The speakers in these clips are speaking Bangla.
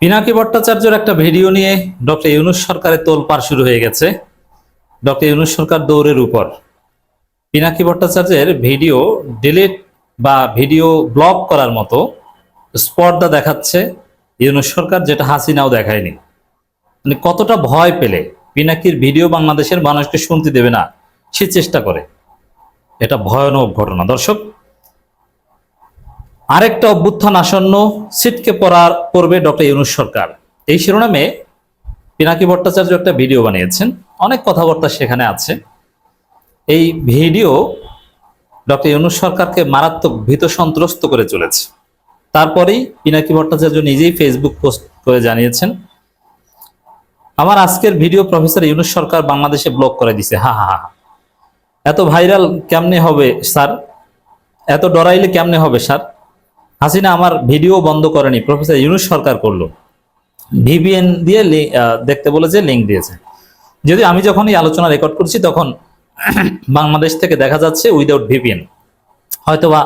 পিনাকি ভট্টাচার্যের একটা ভিডিও নিয়ে ডক্টর ইউনুস সরকারের তোলপাড় শুরু হয়ে গেছে। ডক্টর ইউনুস সরকার দৌড়ের উপর। পিনাকি ভট্টাচার্যের ভিডিও ডিলিট বা ভিডিও ব্লক করার মতো স্পর্ধা দেখাচ্ছে ইউনুস সরকার, যেটা হাসিনাও দেখায়নি। মানে কতটা ভয় পেলে পিনাকির ভিডিও বাংলাদেশের মানুষকে শুনতে দেবে না, সে চেষ্টা করে। এটা ভয়ানক ঘটনা। দর্শক আরেকটা অভ্যুত্থান আসন্ন সিটকে পড়ার পড়বে ডক্টর ইউনুস সরকার। এই শিরোনামে পিনাকি ভট্টাচার্য একটা ভিডিও বানিয়েছেন। অনেক কথাবার্তা সেখানে আছে। এই ভিডিও ডক্টর ইউনুস সরকারকে মারাত্মক ভীত সন্ত্রস্ত করে চলেছে। তারপরেই পিনাকি ভট্টাচার্য নিজেই ফেসবুক পোস্ট করে জানিয়েছেন, আমার আজকের ভিডিও প্রফেসর ইউনুস সরকার বাংলাদেশে ব্লক করে দিছে। হা হা হা এত ভাইরাল কেমনে হবে স্যার এত ডরাইলে কেমনে হবে স্যার হাসিনা আমার ভিডিও বন্ধ করেনি, প্রফেসর ইউনুস সরকার করল। ভিবিএন দিয়ে দেখতে বলেছে লিঙ্ক দিয়েছে। যদি আমি যখন এই আলোচনা রেকর্ড করছি, তখন বাংলাদেশ থেকে দেখা যাচ্ছে উইদাউট ভিপিএন হয়তোবা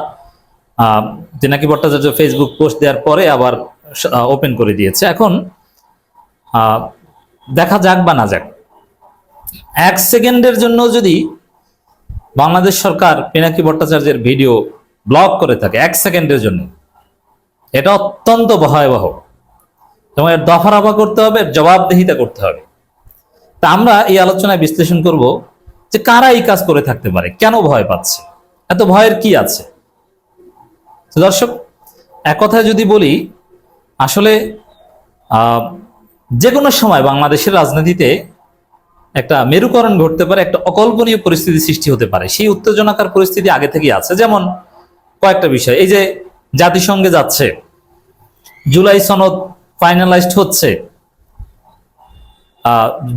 পিনাকি ভট্টাচার্য ফেসবুক পোস্ট দেওয়ার পরে আবার ওপেন করে দিয়েছে। এখন দেখা যাক বা না যাক। এক সেকেন্ডের জন্য যদি বাংলাদেশ সরকার পিনাকি ভট্টাচার্যের ভিডিও ব্লক করে থাকে, এক সেকেন্ডের জন্য। এটা অত্যন্ত ভয়াবহ। এর দফারফা করতে হবে, জবাবদিহিতা করতে হবে। তা আমরা এই আলোচনায় বিশ্লেষণ করব যে কারা এই কাজ করে থাকতে পারে, কেন ভয় পাচ্ছে, এত ভয়ের কি আছে? দর্শক, এক কথায় যদি বলি, আসলে যে কোনো সময় বাংলাদেশের রাজনীতিতে একটা মেরুকরণ ঘটতে পারে, একটা অকল্পনীয় পরিস্থিতি সৃষ্টি হতে পারে। সেই উত্তেজনাকার পরিস্থিতি আগে থেকেই আছে। যেমন কয়েকটা বিষয়, এই যে জাতিসংঘে যাচ্ছে। জুলাই সনদ ফাইনালাইজড হচ্ছে।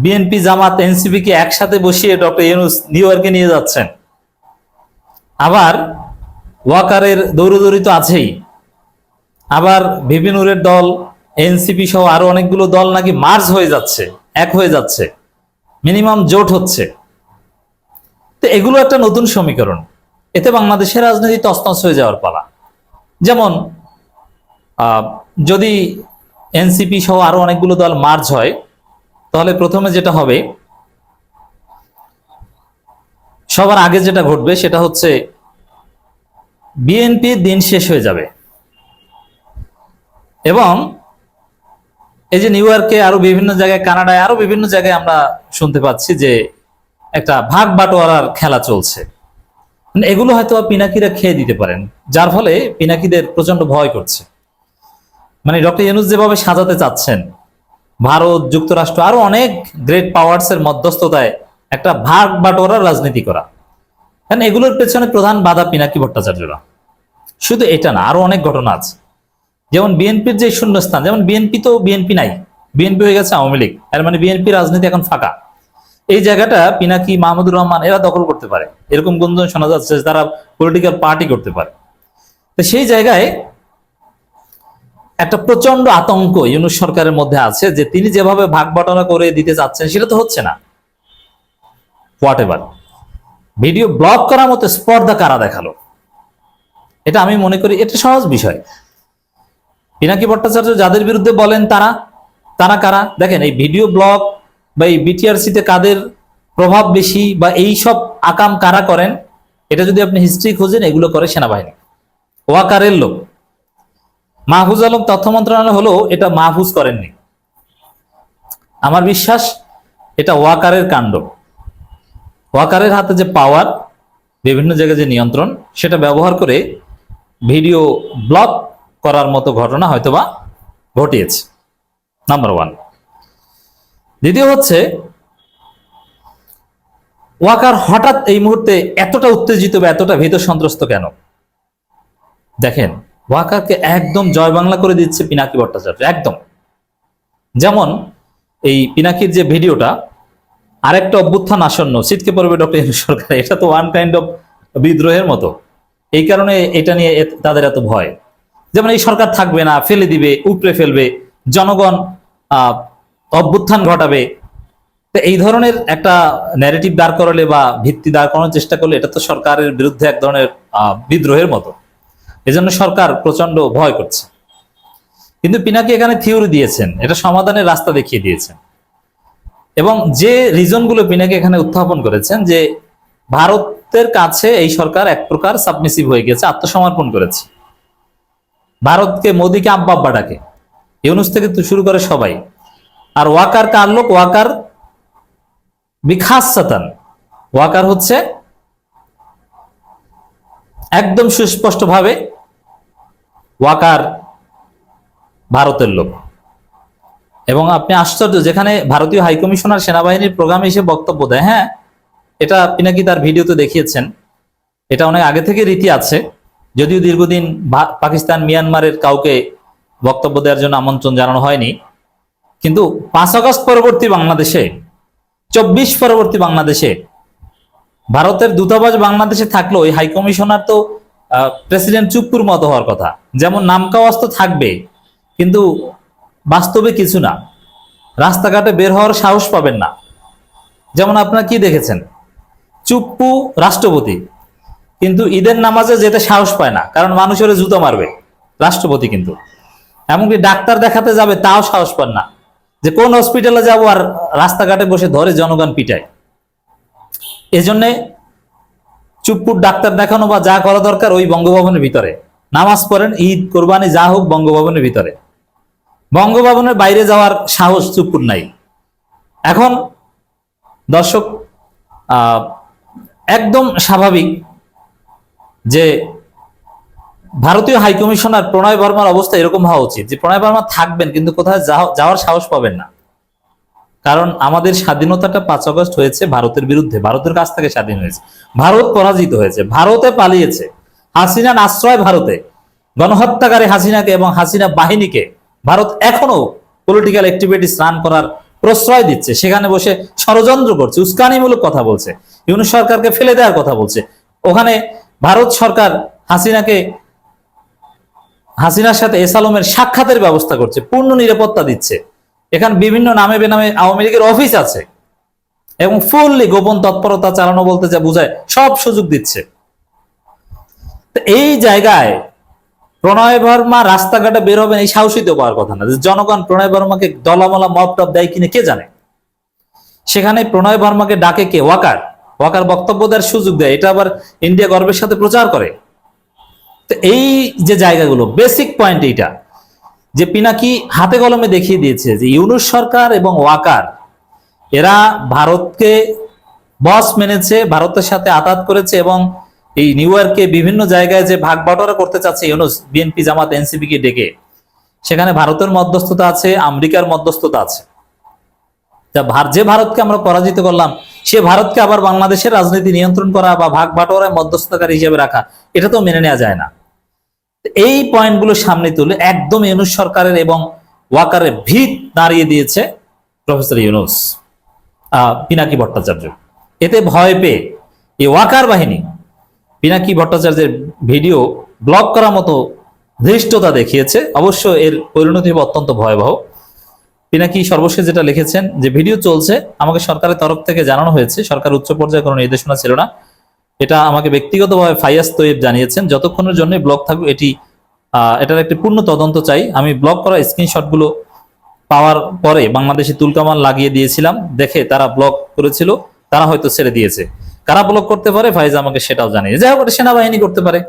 বিএনপি জামাত এনসিপি কে একসাথে বসিয়ে ডক্টর ইউনুস নিউ ইয়র্কে নিয়ে যাচ্ছেন। আবার ওয়াকারের দৌড়দৌড়ি তো আছেই। আবার ভিপিনুরের দল এনসিপি সহ আরও অনেকগুলো দল নাকি মার্জ হয়ে যাচ্ছে, এক হয়ে যাচ্ছে। মিনিমাম জোট হচ্ছে। তো এগুলো একটা নতুন সমীকরণ। এতে বাংলাদেশের রাজনীতি তছনছ হয়ে যাওয়ার পালা। যেমন যদি এনসিপি সহ আরও অনেকগুলো দল মার্জ হয়, তাহলে প্রথমে যেটা হবে, সবার আগে যেটা ঘটবে সেটা হচ্ছে বিএনপি দিন শেষ হয়ে যাবে। এবং এই যে নিউ ইয়র্কে আরও বিভিন্ন জায়গায়, কানাডায় আরও বিভিন্ন জায়গায় আমরা শুনতে পাচ্ছি যে একটা ভাগ বাটোয়ারার খেলা চলছে। এগুলো হয়তো পিনাকিরা খেয়ে দিতে পারেন, যার ফলে পিনাকিদের প্রচণ্ড ভয় করছে। মানে ডক্টর ইউনুস যেভাবে সাজাতে চাচ্ছেন, ভারত, যুক্তরাষ্ট্র, আরও অনেক গ্রেট পাওয়ার্স এর মধ্যস্থতায় একটা ভাগ বাটোয়ারার রাজনীতি করা। কারণ এগুলোর পেছনে প্রধান বাধা পিনাকি ভট্টাচার্যরা। শুধু এটা না, আরও অনেক ঘটনা আছে। যেমন বিএনপির যে শূন্যস্থান, যেমন বিএনপি তো বিএনপি নাই, বিএনপি হয়ে গেছে আওয়ামী লীগ এর মানে বিএনপি রাজনীতি এখন ফাঁকা। এই জায়গাটা পিনাকি মাহমুদুর রহমান এরা দখল করতে পারে। এরকম গুঞ্জন শোনা যাচ্ছে তারা পলিটিক্যাল পার্টি করতে পারে। সেই জায়গায় একটা প্রচণ্ড আতঙ্ক ইউনুস সরকারের মধ্যে আছে যে তিনি যেভাবে ভাগ বাটনা করে দিতে চাচ্ছেন, সেটা তো হচ্ছে না। হোয়াট এভার ভিডিও ব্লক করার মতো স্পর্ধা কারা দেখাল? এটা আমি মনে করি এটা সহজ বিষয়। পিনাকি ভট্টাচার্য যাদের বিরুদ্ধে বলেন তারা তারা কারা? দেখেন এই ভিডিও ব্লগ বা এই বিটিআরসিতে কাদের প্রভাব বেশি বা এই সব আকাম কারা করেন, এটা যদি আপনি হিস্ট্রি খোঁজেন, এগুলো করে সেনাবাহিনী। ওয়াকারের লোক। মাহফুজ আলম তথ্য মন্ত্রণালয় হলো এটা মাহফুজ করেননি। আমার বিশ্বাস, এটা ওয়াকারের কাণ্ড। ওয়াকারের হাতে যে পাওয়ার বিভিন্ন জায়গায় যে নিয়ন্ত্রণ, সেটা ব্যবহার করে ভিডিও ব্লক করার মতো ঘটনা হয়তোবা ঘটিয়েছে। নাম্বার ওয়ান দ্বিতীয় হচ্ছে, ওয়াকার হঠাৎ এই মুহূর্তে এতটা উত্তেজিত বা এতটা ভীত সন্ত্রস্ত কেন? দেখেন, ওয়াকারকে একদম জয় বাংলা করে দিচ্ছে পিনাকি ভট্টাচার্য, একদম। যেমন এই পিনাকির যে ভিডিওটা, আরেকটা অভ্যুত্থান আসন্ন শীতকে পড়বে ডক্টর সরকার, এটা তো ওয়ান কাইন্ড অফ বিদ্রোহের মতো। এই কারণে এটা নিয়ে তাদের এত ভয়। যেমন এই সরকার থাকবে না, ফেলে দিবে, উপড়ে ফেলবে, জনগণ অভ্যুত্থান ঘটাবে। তো এই ধরনের একটা ন্যারেটিভ দাঁড় করালে বা ভিত্তি দাঁড় করানোর চেষ্টা করলে এটা তো সরকারের বিরুদ্ধে এক ধরনের বিদ্রোহের মতো। এজন্য সরকার প্রচণ্ড ভয় করছে। কিন্তু পিনাকি এখানে থিওরি দিয়েছেন, এটা সমাধানের রাস্তা দেখিয়ে দিয়েছেন। এবং যে রিজনগুলো পিনাকি এখানে উত্থাপন করেছেন, যে ভারতের কাছে এই সরকার এক প্রকার সাবমিসিভ হয়ে গেছে, আত্মসমর্পণ করেছে। ভারতকে মোদীকে আব্বা ডাকে। ইউনুস থেকে শুরু করে সবাই। আর ওয়াকার কার লোক ওয়াকার বিখাসাতান ওয়াকার হচ্ছে একদম সুস্পষ্টভাবে ওয়াকার ভারতের লোক। এবং আপনি আশ্চর্য, যেখানে ভারতীয় হাইকমিশনার সেনাবাহিনীর প্রোগ্রামে এসে বক্তব্য দেয় হ্যাঁ এটা পিনাকি তার ভিডিওতে দেখিয়েছেন, এটা অনেক আগে থেকে রীতি আছে, যদিও দীর্ঘদিন পাকিস্তান মিয়ানমারের কাউকে বক্তব্য দেওয়ার জন্য আমন্ত্রণ জানানো হয়নি। কিন্তু পাঁচ আগস্ট পরবর্তী বাংলাদেশে, চব্বিশ পরবর্তী বাংলাদেশে, ভারতের দূতাবাস বাংলাদেশে থাকলেও ওই হাইকমিশনার তো প্রেসিডেন্ট চুপ্পুর মতো হওয়ার কথা। যেমন নামকাওয়াজ তো থাকবে, কিন্তু বাস্তবে কিছু না। রাস্তাঘাটে বের হওয়ার সাহস পাবেন না। যেমন আপনারা কি দেখেছেন? চুপ্পু রাষ্ট্রপতি, কিন্তু ঈদের নামাজে যেতে সাহস পায় না, কারণ মানুষের জুতো মারবে রাষ্ট্রপতি কিন্তু। এমনকি ডাক্তার দেখাতে যাবে, তাও সাহস পান না। যে কোন হসপিটালে যাব আর রাস্তাঘাটে বসে ধরে জনগণ পিটায়। এজন্যে চুপ্পুর ডাক্তার দেখানো বা যা করা দরকার ওই বঙ্গভবনের ভিতরে। নামাজ পড়েন, ঈদ, কোরবানি, যা হোক বঙ্গভবনের ভিতরে। বঙ্গভবনের বাইরে যাওয়ার সাহস চুপ্পুর নাই। এখন দর্শক একদম স্বাভাবিক যে ভারতীয় হাইকমিশনার প্রণয় বর্মার অবস্থা এরকম হওয়া উচিত যে প্রণয় বর্মা থাকবেন কিন্তু কোথায় যাও- যাওয়ার সাহস পাবেন না। কারণ আমাদের স্বাধীনতাটা পাঁচ আগস্ট হয়েছে ভারতের বিরুদ্ধে, ভারতের কাছ থেকে স্বাধীন হয়েছে। ভারত পরাজিত হয়েছে, ভারতে পালিয়েছে। হাসিনার আশ্রয় ভারতে, গণহত্যাকারী হাসিনাকে এবং হাসিনা বাহিনীকে ভারত এখনও পলিটিক্যাল অ্যাক্টিভিটিস রান করার প্রশ্রয় দিচ্ছে। সেখানে বসে ষড়যন্ত্র করছে, উস্কানিমূলক কথা বলছে, ইউনুস সরকারকে ফেলে দেওয়ার কথা বলছে। ওখানে ভারত সরকার হাসিনাকে হাসিনার সাথে এসালমের সাক্ষাতের ব্যবস্থা করছে, পূর্ণ নিরাপত্তা দিচ্ছে। এখানে বিভিন্ন নামে বেনামে আওয়ামী লীগের অফিস আছে এবং ফুললি গোপন তৎপরতা চালানো বলতে যা বোঝায়, সব সুযোগ দিচ্ছে। এই জায়গায় প্রণয় বর্মা রাস্তাঘাটে বের হবেন, এই সাহসী তো পাওয়ার কথা না। জনগণ প্রণয় বর্মাকে দলামলা, মপ টপ দেয় কিনে কে জানে? সেখানে প্রণয় বর্মাকে ডাকে কে? ওয়াকার। ওয়াকার বক্তব্য দেওয়ার সুযোগ দেয়। এটা আবার ইন্ডিয়া গর্বের সাথে প্রচার করে। তো এই যে জায়গাগুলো বেসিক পয়েন্ট এইটা, যে পিনাকি হাতে কলমে দেখিয়ে দিয়েছে যে ইউনুস সরকার এবং ওয়াকার, এরা ভারতকে বস মেনেছে, ভারতের সাথে আতাত করেছে এবং এই নিউ ইয়র্কে বিভিন্ন জায়গায় যে ভাগ বাটোয়ারা করতে চাচ্ছে ইউনুস বিএনপি জামাত এনসিপি কে ডেকে, সেখানে ভারতের মধ্যস্থতা আছে, আমেরিকার মধ্যস্থতা আছে। তা ভার- যে ভারতকে আমরা পরাজিত করলাম, সে ভারতকে আবার বাংলাদেশের রাজনীতি নিয়ন্ত্রণ করা বা ভাগ বাটোয়ারায় মধ্যস্থতাকারী হিসেবে রাখা, এটা তো মেনে নেওয়া যায় না। এই পয়েন্টগুলো সামনে তুলে একদম ইউনুস সরকারের এবং ওয়াকারের ভিত দাঁড়িয়ে দিয়েছে প্রফেসর ইউনুস পিনাকি ভট্টাচার্য। এতে ভয় পেয়ে এই ওয়াকার বাহিনী পিনাকি ভট্টাচার্যের ভিডিও ব্লক করার মতো ধৃষ্টতা দেখিয়েছে। অবশ্য এর পরিণতি অত্যন্ত ভয়াবহ। পিনাকি সর্বশেষ যেটা লিখেছেন যে, ভিডিও চলছে, আমাকে সরকারের তরফ থেকে জানানো হয়েছে, সরকার উচ্চ পর্যায়ে কোনো নির্দেশনা ছিল না। এটা আমাকে ব্যক্তিগতভাবে ফাইয়াস তৈব জানিয়েছেন। যতক্ষণের জন্য ব্লক থাকবে, এটি এটার একটি পূর্ণ তদন্ত চাই। আমি ব্লক করা স্ক্রিনশটগুলো পাওয়ার পরে বাংলাদেশে তুলকামান লাগিয়ে দিয়েছিলাম। দেখে তারা ব্লক করেছিল, তারা হয়তো ছেড়ে দিয়েছে। কারা ব্লক করতে পারে ফাইজ আমাকে সেটাও জানিয়ে যাই হোক সেনাবাহিনী করতে পারে।